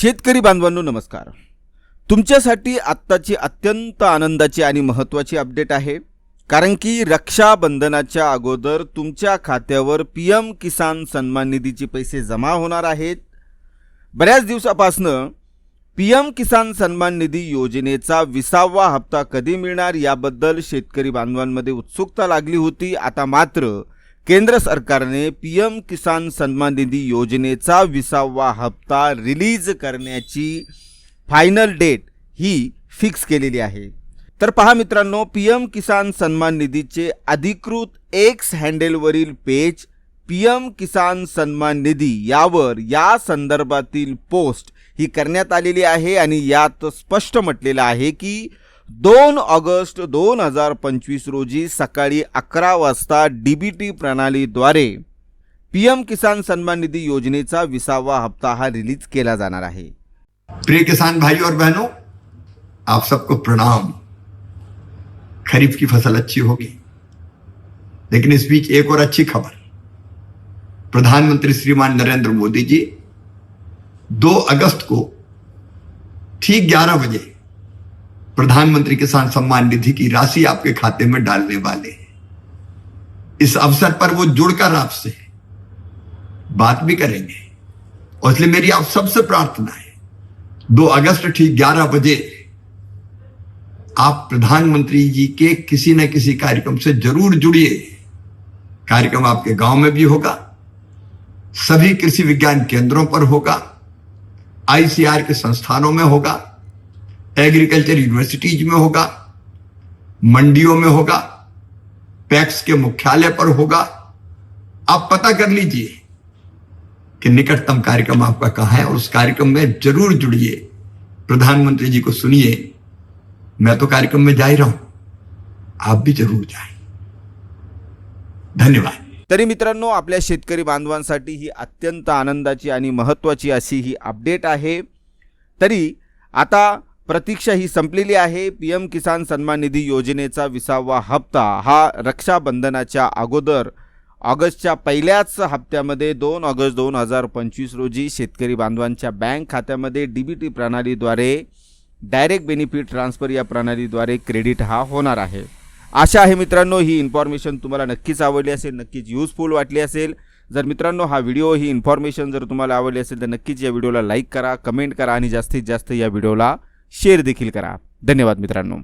शेतकरी बांधवांनो नमस्कार. तुमच्यासाठी आत्ताची अत्यंत आनंदाची आणि महत्त्वाची अपडेट आहे. कारण की रक्षाबंधनाच्या अगोदर तुमच्या खात्यावर पी एम किसान सन्मान निधीचे पैसे जमा होणार आहेत. बऱ्याच दिवसापासनं पी एम किसान सन्मान निधी योजनेचा विसावा हप्ता कधी मिळणार याबद्दल शेतकरी बांधवांमध्ये उत्सुकता लागली होती. आता मात्र केंद्र सरकारने पी एम किसान सन्मान निधी योजनेचा विसावा हप्ता रिलीज करण्याची फायनल डेट ही फिक्स केलेली आहे. तर पहा मित्रांनो पी एम किसान सन्मान निधीचे अधिकृत X हँडेलवरील page P M Kisan Samman Nidhi यावर या संदर्भातील पोस्ट ही करण्यात आलेली आहे आणि यात स्पष्ट म्हटलेलं आहे की दोन ऑगस्ट दोन हज़ार पंचवीस रोजी सकाळी अकरा वाजता डी बी टी प्रणालीद्वारे पी एम किसान सन्मान निधी योजनेचा विसावा हप्ता हा रिलीज़ केला जाणार आहे. प्रिय किसान भाई और बहनों, आप सबको प्रणाम. खरीफ की फ़सल अच्छी होगी, लेकिन इस बीच एक और अच्छी खबर. प्रधानमंत्री श्रीमान नरेंद्र मोदी जी 2 अगस्त को ठीक 11 बजे प्रधानमंत्री किसान सम्मान निधि की राशि आपके खाते में डालने वाले हैं। इस अवसर पर वो जुड़कर आपसे बात भी करेंगे। और इसलिए मेरी आप सबसे प्रार्थना है, दो अगस्त ठीक 11 बजे आप प्रधानमंत्री जी के किसी न किसी कार्यक्रम से ज़रूर जुड़िए। कार्यक्रम आपके गाँव में भी होगा, सभी कृषि विज्ञान केंद्रों पर होगा, आईसीआर के संस्थानों में होगा एग्रीकल्चर यूनिवर्सिटीज में होगा, मंडियों में होगा, पैक्स के मुख्यालय पर होगा। आप पता कर लीजिए कि निकटतम कार्यक्रम आपका कहाँ है और उस कार्यक्रम में ज़रूर जुड़िए। प्रधानमंत्री जी को सुनिए। मैं तो कार्यक्रम में जा ही रहा हूँ। आप भी ज़रूर जाए। धन्यवाद। तरी मित्रांनो, आपल्या शेतकरी बांधवांसाठी ही अत्यंत आनंदाची आणि महत्त्वाची अशी ही अपडेट आहे. तरी आता प्रतीक्षा ही संपलेली आहे. पी एम किसान सन्मान निधी योजनेचा विसावा हप्ता हा रक्षाबंधनाच्या अगोदर ऑगस्टच्या पहिल्याच हप्त्यामध्ये दोन ऑगस्ट दोन हजार पंचवीस रोजी शेतकरी बांधवांच्या बँक खात्यामध्ये डी बी टी प्रणालीद्वारे डायरेक्ट बेनिफिट ट्रान्सफर या प्रणालीद्वारे क्रेडिट हा होणार आहे. आशा आहे मित्रांनो ही इन्फॉर्मेशन तुम्हाला नक्कीच आवडली असेल नक्कीच यूजफुल वाटली असेल. जर मित्रांनो हा व्हिडिओ ही इन्फॉर्मेशन जर तुम्हाला आवडली असेल तर नक्कीच या व्हिडिओला लाईक करा कमेंट करा आणि जास्तीत जास्त या व्हिडिओला शेअर देखील करा. धन्यवाद मित्रांनो.